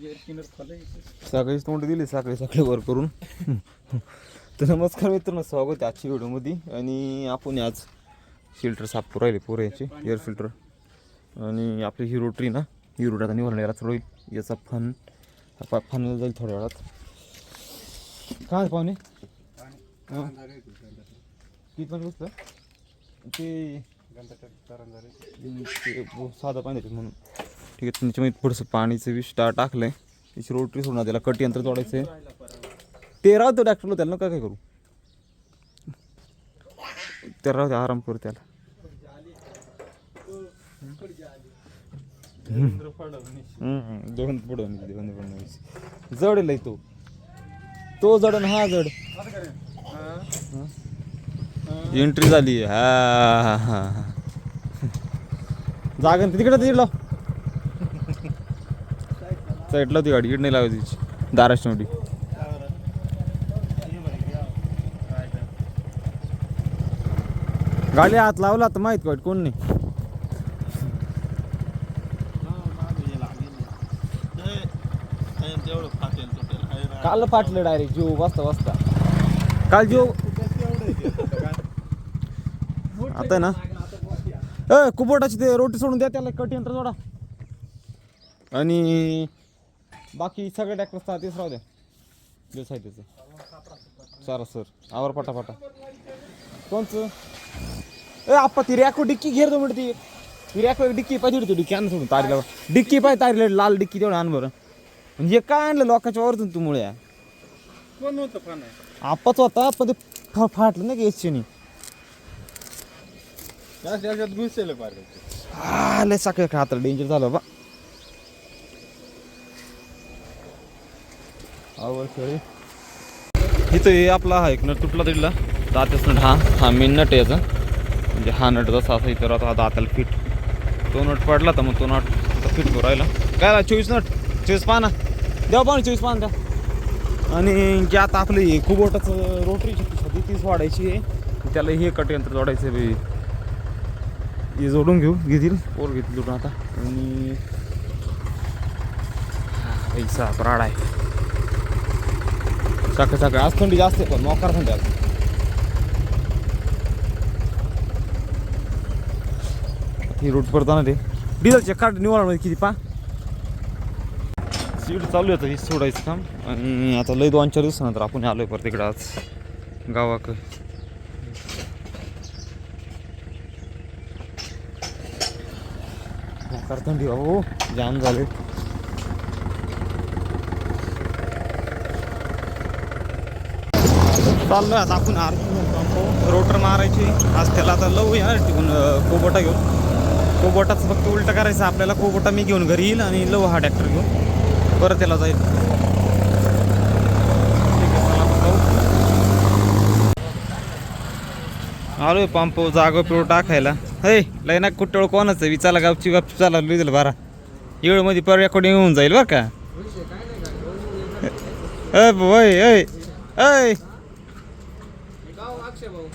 सकाळीच तोंड दिली सकाळी सकाळी वर करून. तर नमस्कार मित्रांनो स्वागत आहे आजच्या व्हिडिओमध्ये. आणि आपण आज फिल्टर साफ करू राहिले पोरं याचे एअर फिल्टर आणि आपली हिरो ट्री ना हिरो रोट आता निवडणार याचा होईल. याचा फन फनला जाईल थोड्या वेळात. काय पाहुणे? किती पण बसतं ते साधं पाणी म्हणून. ठीक आहे त्यांच्यामध्ये थोडंसं पाणीचं विष टा टाकलं आहे त्याची रोटरी सोडणार त्याला कट यंत्र जोडायचं आहे. ते तो डॉक्टरला त्याला नका काय करू. ते राहू आराम करू त्याला. दोन देवेंद्र फडणवीस देवेंद्र फडणवीस जडेल तो. तो जड ना हा जड. एंट्री झाली. हा हा हा हा. जागा तिकडे तिकडला साईडला होती गाडी इड नाही लावायची तिची दाराशी गाडी हात लावला तर माहीत वाट कोण नाही काल फाटलं डायरेक्ट जीव वाजता वाजता काल जीव. आता आहे ना. ए कुबोटाची ते रोटी सोडून द्या त्याला कट यंत्र जोडा. आणि बाकी सगळे ट्रॅक्टर तेच राहू द्या. जे साहित्याचं सारा सर. आवर पटापटा कोणचं? ए आप्पा ती रॅको डिक्की घेर दो म्हणते ती. ती रॅको डिक्की पाहिजे होती डिक्की आण सोडून तारीला. डिक्की पाहिजे तारीला लाल डिक्की तेवढं आण बरं. म्हणजे काय आणलं लोकांच्या वरतून तू मुळे कोण होतं पण आप्पाच होता पण ते फा- फाटलं ना त्याच्यात घुसेल पाहिजे आले सकाळी खातर डेंजर झालं बा. आवड इथं हे आपला हा एक नट तुटला तिथला दात्याच नट हा हा मेन नट आहे याचा म्हणजे हा नट जसा असा इथं राहतो हा दाताला फिट तो नट पडला तर मग तो नट फिट करू राहिला काय चोवीस नट चोवीस पाना द्या पाणी चोवीस पान द्या आणि जे आता आपलं हे कुबोटाचं रोटरी छत्तीसाठी तीच वाढायची आहे त्याला हे कट यंत्र जोडायचं आहे हे जोडून घेऊ घेतील पोर घेतील जोडून आता आणि हा, पैसा राड आहे सकाळ सकाळ आज थंडी जास्त पण मोकार थंडी आज. ही रूट पडताना ते. डिझेलचे काट निवारण किती पा. सीट चालू आहे ही सोडायचं काम. आणि आता लय दोन चार दिवसानंतर आपण आलोय परत इकडं आज गावाक मोकार थंडी बाबा जाम झाले. चाललोय आता आपण आर रोटर मारायची. आज त्याला आता लव या तिकून कोबोटा घेऊन कोबोटाच फक्त उलटं करायचं आपल्याला कोबोटा मी घेऊन घरी येईल आणि लव हा ट्रॅक्टर घेऊन. परत त्याला जाईल. आलो आहे, पंप जागो पिळू टाकायला. हे लयना ना कुठं कोणाचं विचारला गावची गप चाला लिहिलं बारा. येळमध्ये पर रेकॉर्डिंग होऊन जाईल बरं का. अय अय अय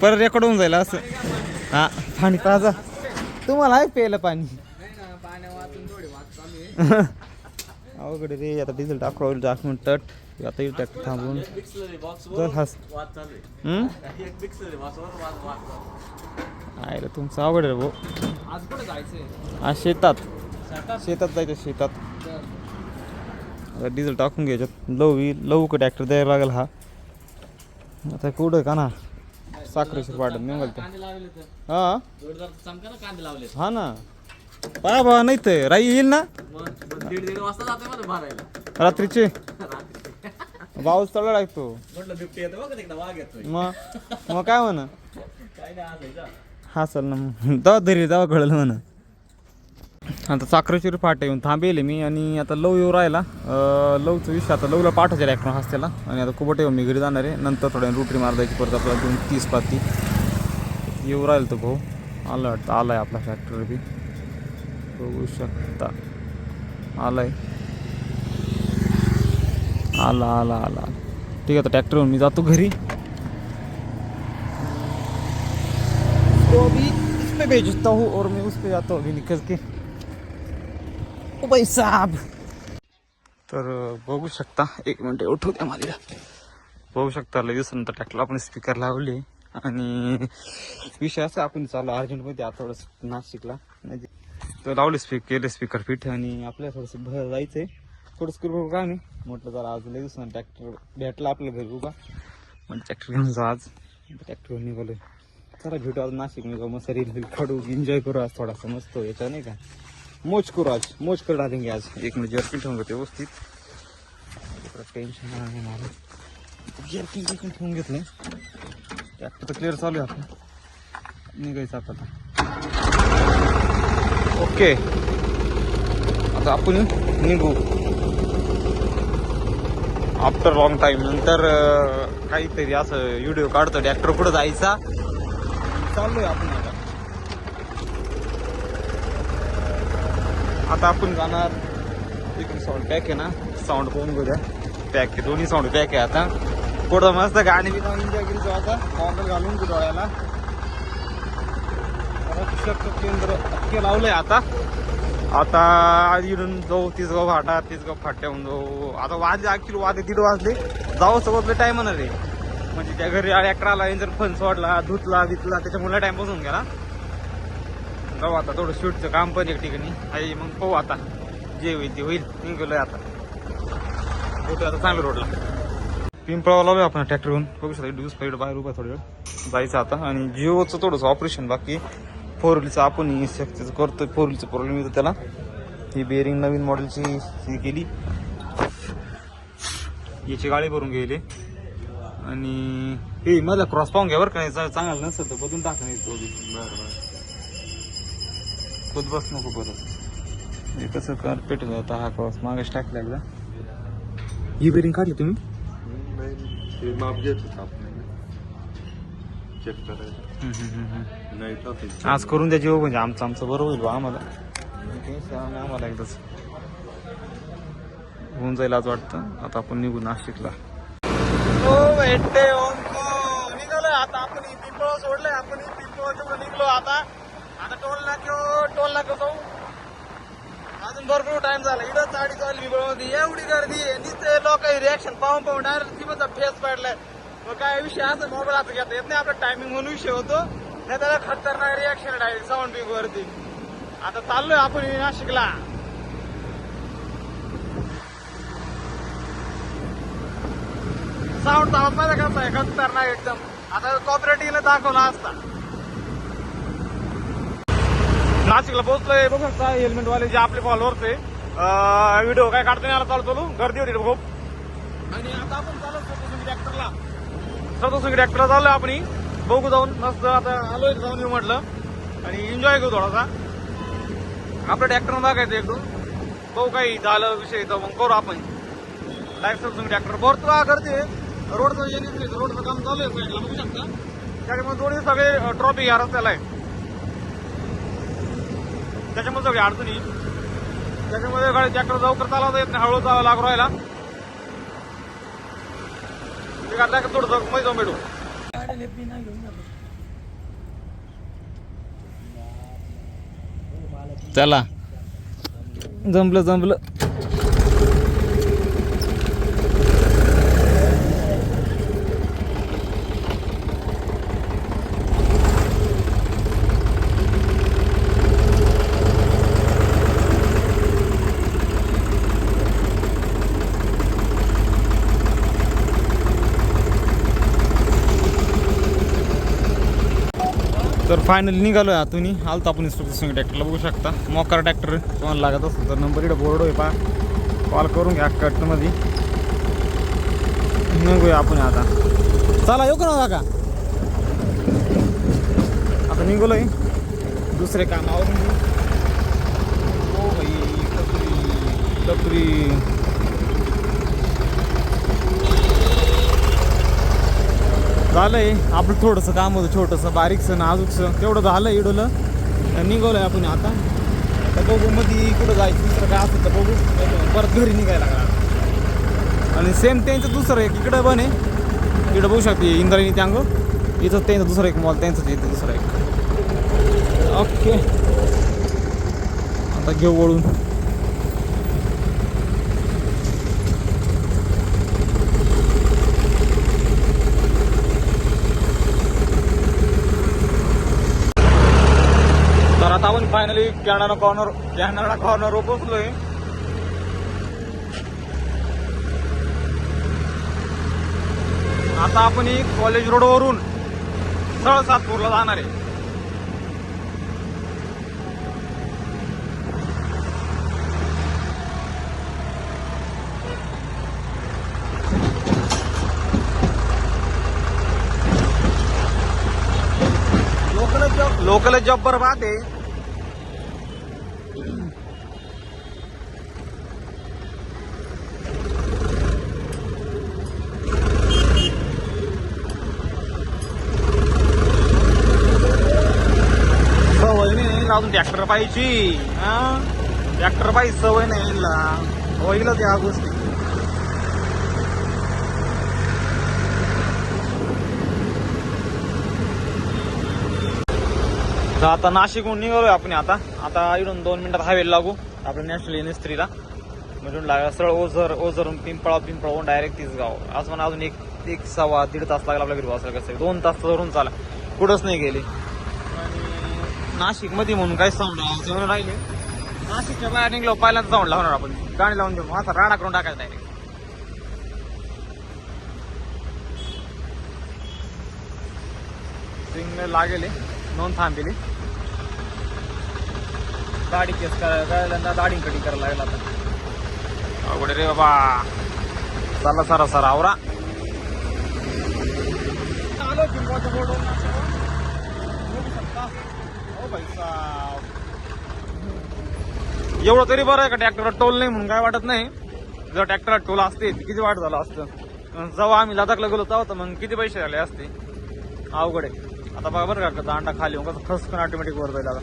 परत रेकॉर्ड होऊन जाईल असं. हा. पाणी ताजा तुम्हाला आहे प्यायला पाणी? अवघड रे आता डिझेल टाकू टाकून टट आता येईल ट्रॅक्टर थांबून. चल हस. हम्म? आहे रे तुमचं अवघड रे भाऊ. आज शेतात. शेतात जायचं शेतात. आता डिझेल टाकून घ्यायच्यात. लव येईल लव का ट्रॅक्टर द्यायला लागेल हा. आता कुठं का ना? साखरेश्वर पाटण निघाल ते हा. कांदे लावले हा ना. पहा बा नाही तर. राई येईल ना? मग दीड दीड वाजता जाते मला भरायला. रात्रीचे. पाऊस चढला लागतो म्हटलं बिबटी येतो बघ तिकडे वाघ येतोय. मग मग काय म्हणा? काय नाही? हा चल ना मग. धरी तेव्हा कळलं म्हणा. आता साखरेश्वरी फाट येऊन थांबेल मी आणि आता लव येऊ राहिला. लवचं विषय आता लवला पाठवायचे रॅक्टर हस्त्याला. आणि आता कुबट येऊन मी घरी जाणार आहे. नंतर थोड्या रुटरी मार द्यायची परत आपल्याला दोन तीस पाती. येऊ राहील तो भाऊ. आला वाटतं आहे आपला फॅक्टरी बी. बघू शकता. आलाय. आला आला आला. ठीक आहे आता येऊन मी जातो घरी. तो अभी इस भेजता हूँ और मैं उस पर जाता हूँ अभी निकल के. ओ भाई साहब तर बघू शकता. एक मिनिट उठू द्या मला बघू शकता लगेच नंतर ट्रॅक्टरला आपण स्पीकर लावले आणि विषय असा आपण चालू अर्जंटमध्ये. आता थोडंसं नाशिकला. म्हणजे तर लावले स्पीक केले स्पीकर फिट आणि आपल्याला थोडंसं भर जायचंय. थोडंसं करू का नाही. म्हटलं जरा आज लगेच दिवसानं ट्रॅक्टर भेटला आपल्या घरी उभा म्हणजे ट्रॅक्टर घेऊन जा आज. ट्रॅक्टरवर घेऊन निघालोय. चला भेटू आज नाशिक मी मस्त रील काढू एन्जॉय करू आज थोडासा. मस्त याच्या नाही का? मोज करू आज मोज कर डालेंगे आज. एक मिनिट जर्किन ठेवून घेतो व्यवस्थित. टेन्शन नाही मला जर्किन जर्किन ठेवून घेतलं ट्रॅक्टर तर क्लिअर चालू आहे आपलं. निघायचं आता. ओके. आता आपण निघू. आफ्टर लॉंग टाइम नंतर काहीतरी असं व्हिडिओ काढतो. ट्रॅक्टर पुढे जायचा? चाललोय आपण आता. आता आपण जाणार इकडून साऊंड पॅक आहे ना साऊंड पाहून बघा पॅक आहे दोन्ही साऊंड पॅक आहे आता. पुढं मस्त गाणी बी एन्जॉय केली आता. घालून तू डोळ्याला. रक्षक केंद्र अख्खे लावलंय आता. आता इडून जाऊ तिसगाव फाटा तिसगाव फाट्याहून जाऊ. आता वाजले अख्खी वाजले दीड वाजले. जाऊ सगळं टाइम ना रे म्हणजे त्या घरी अकराला जर फन सोडला धुतला बितला त्याच्यामुळे टाइम बसून गेला. जाऊ आता थोडं शूटचं काम पण एक ठिकाणी. आहे मग पाहू आता. जे होईल ते होईल. निघलोय आता. कुठे आता चांगलं रोडला पिंपळावर लावूया आपण ट्रॅक्टर घेऊन. बघू शकता दिवस पाहिजे बाहेर उभा थोडं. वेळ जायचं आता. आणि जिओचं थोडंसं ऑपरेशन बाकी फोर व्हीलचं आपण सक्सेस करतोय. फोर व्हीलचं प्रॉब्लेम येतो त्याला. ही बेरिंग नवीन मॉडेलची ही केली. याची गाडी भरून गेली. आणि हे मला क्रॉस पाहून घ्या बरं का. नाही चा- चांगलं नसेल तर बदलून टाका बरं बरं. खुद बस नको परत. हे कसं कार्पेट होता हा क्रॉस मागेच टाकला एकदा. ही बेरिंग काढली तुम्ही? ते माप घेत होता आपण. चेक हम्म. नाही. आज करून द्या जीव म्हणजे आमचं आमचं बरं होईल बा आम्हाला. आम्हाला एकदाच होऊन जाईल आज वाटतं. आता आपण निघू नाशिकला. निघालोय आता. आपण पिंपळ सोडलंय. आपण पिंपळ निघलो आता. आता टोल नाक्यो टोल नाक्यो जाऊ? अजून भरपूर टाइम झाला. इकडं चाडी चालली मध्ये एवढी गर्दी आहे. नुसते लोक रिॲक्शन पाहून पाहून डायरेक्ट तिमचा फेस पडलाय. मग काय विषय असं मोबाईल आता घेता येत नाही. आपला टायमिंग म्हणून विषय होतो. नाही त्याला खतरनाक रिॲक्शन डायरेक्ट साऊंड बिग वरती. आता चाललोय आपण नाशिकला. साऊंड आवाज माहिती कसा आहे खतरनाक एकदम. आता कॉपरेटिव्हला दाखवला असता. नाशिकला पोहोचलोय. बघू शकता हेल्मेट वाले जे आपले फॉलोअर्स आहे व्हिडिओ काय काढतो याला चालू चालू गर्दी होती खूप. आणि आता आपण चालू सतोसुंगी ट्रॅक्टरला सतोसुंगी ट्रॅक्टरला चाललोय आपण बघू जाऊन. मस्त आता आलोय जाऊन येऊ म्हटलं. आणि एन्जॉय करू थोडासा. आपलं ट्रॅक्टर बघायचं एकदम बघू काही झालं विषय तर मग करू आपण. डायरेक्ट सतोसुंगी ट्रॅक्टर भरतो का गर्दी रोडचं रोडचं काम चालू आहे. बघू शकता. त्याच्यामुळे दोन्ही सगळे ट्रॉफिक या रस्त्याला आहे. त्याच्यामुळे सगळी अडचणी त्याच्यामध्ये गाडी ट्रॅक्टर लवकर चालवता येत नाही हळूहळू चालवा लागू राहिला. ते आता थोडं मध्ये जाऊन भेटू चला. जमलं जमलं. फायनली निघालो आहे आतून. आलतो आपण इंस्ट्रक्टर ट्रॅक्टरला बघू शकता. मोकार ट्रॅक्टर तुम्हाला लागत असेल तर नंबर इकडे बोर्ड आहे पा कॉल करून घ्या कटमध्ये निघूया आपण आता. चला येऊ का ना का आता आहे दुसरे काम आवरून हो भाई टपरी टपरी. झालंय. आपलं थोडंसं काम होतं छोटंसं बारीकसं नाजूकसं. तेवढं झालं इडोलं. आहे आपण आता. तर बघू मध्ये कुठं जायचं दुसरं काय असतं तर बघू. परत घरी निघायला लागला आणि सेम त्यांचं दुसरं एक इकडं पण आहे. इकडं बघू शकते इंद्रायणी त्यांग. इथं त्यांचं दुसरं एक मॉल त्यांचं इथं दुसरं एक. ओके आता घेऊ वळून. आता आपण finally Canada corner Canada corner पोहोचलोय. आता आपण कॉलेज रोड वरून सरळ सातपूरला जाणार आहे. लोकल जॉब लोकल जॉब बरबाद आहे सवय नाही अजून ट्रॅक्टर पाहिजे ट्रॅक्टर पाहिजे सवय नाही होईल त्या गोष्टी. तर आता नाशिकहून निघालोय आपण आता. आता इकडून दोन मिनिटात हायवे लागू. आपल्या नॅशनल युनिव्हर्सिटीला म्हणून लागला सरळ ओझर ओझरून पिंपळा पिंपळाहून डायरेक्ट तीच गाव. आज मला अजून एक एक सव्वा दीड तास लागला आपल्या घरी वाचायला कसं दोन तास धरून चाला कुठंच नाही गेली. नाशिकमध्ये म्हणून काय साऊंड लावून राहिले? नाशिकच्या बाहेर निघलो पहिल्यांदा साऊंड लावणार आपण. गाणी लावून देऊ. आता राडा करून टाकायचं डायरेक्ट सिग्नल लागेले नोंद थांबेली दाढी केस करायला दाढी कटिंग करायला लागेल आता. अवघड रे बाबा. चला सरा सरा आवरा आलो पिंपळाच्या बोर्डवर बघू शकता. ओ भाई साब. एवढं तरी बरं आहे का ट्रॅक्टरला टोल नाही म्हणून काय वाटत नाही? जर ट्रॅक्टरला टोल असते किती वाट झालं असतं? जेव्हा आम्ही लदाखला गेलो तेव्हा तर मग किती पैसे झाले असते? अवघड आहे. आता बघा बरं का दांडा खाली मग कसं खसकन ऑटोमॅटिक वर जाईल आता.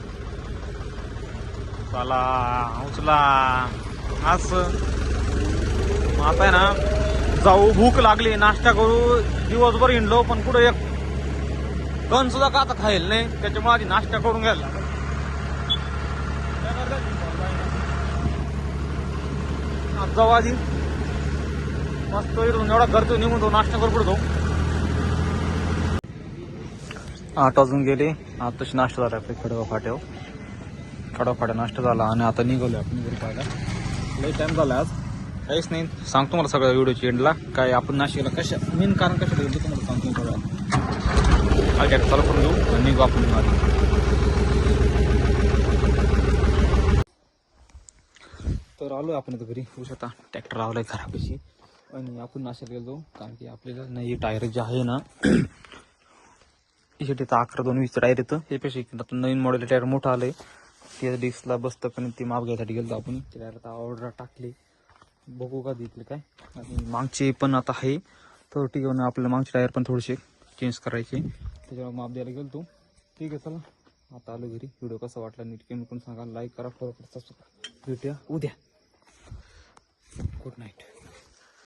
चला उचला. असं. आता आहे ना जाऊ भूक लागली नाश्ता करू दिवसभर हिंडलो पण कुठं एक कण सुद्धा का आता खाईल नाही? त्याच्यामुळे आधी नाश्ता करून घ्यायला लागेल. आज जाऊ आधी मस्त इकडून एवढा करतो निघून तो नाश्ता करू पडतो आठ वाजून गेले. आताशी नाश्ता झाला आपल्या खडगाव फाट्यावर. खडगाव फाट्या नाश्ता झाला आणि आता निघालो आपण घरी पाहायला. लई टाईम झाला आज. काहीच नाही. सांगतो मला सगळ्या व्हिडिओची एंडला काय आपण नाशिकला कशा मेन कारण कशा गेलो तुम्हाला सांगतो सगळं हा चालू करून घेऊ आणि निघू आपण तर आलो आपण आता घरी. होऊ शकता ट्रॅक्टर आहे घरापाशी. आणि आपण नाशिकला गेलो कारण की आपल्याला नाही टायर जे आहे ना टी शर्ट अकरा दोन वीस टायर येतं. त्यापेक्षा आता नवीन मॉडेल टायर मोठं आलंय. ते डिस्कला बसतं पण ते माप घ्यायसाठी गेलो आपण. ते टायर आता ऑर्डर टाकली. बघू का देतील काय. आणि मागचे पण आता आहे. तर ठीक आहे आपल्याला मागचे टायर पण थोडेसे चेंज करायचे. त्याच्यावर माप द्यायला गेलो तो ठीक आहे चला. आता आलो घरी. व्हिडिओ कसा वाटला नीट कमी पण सांगा. लाईक करा फॉलो करा सबस्क्राईब भेटूया उद्या. Good night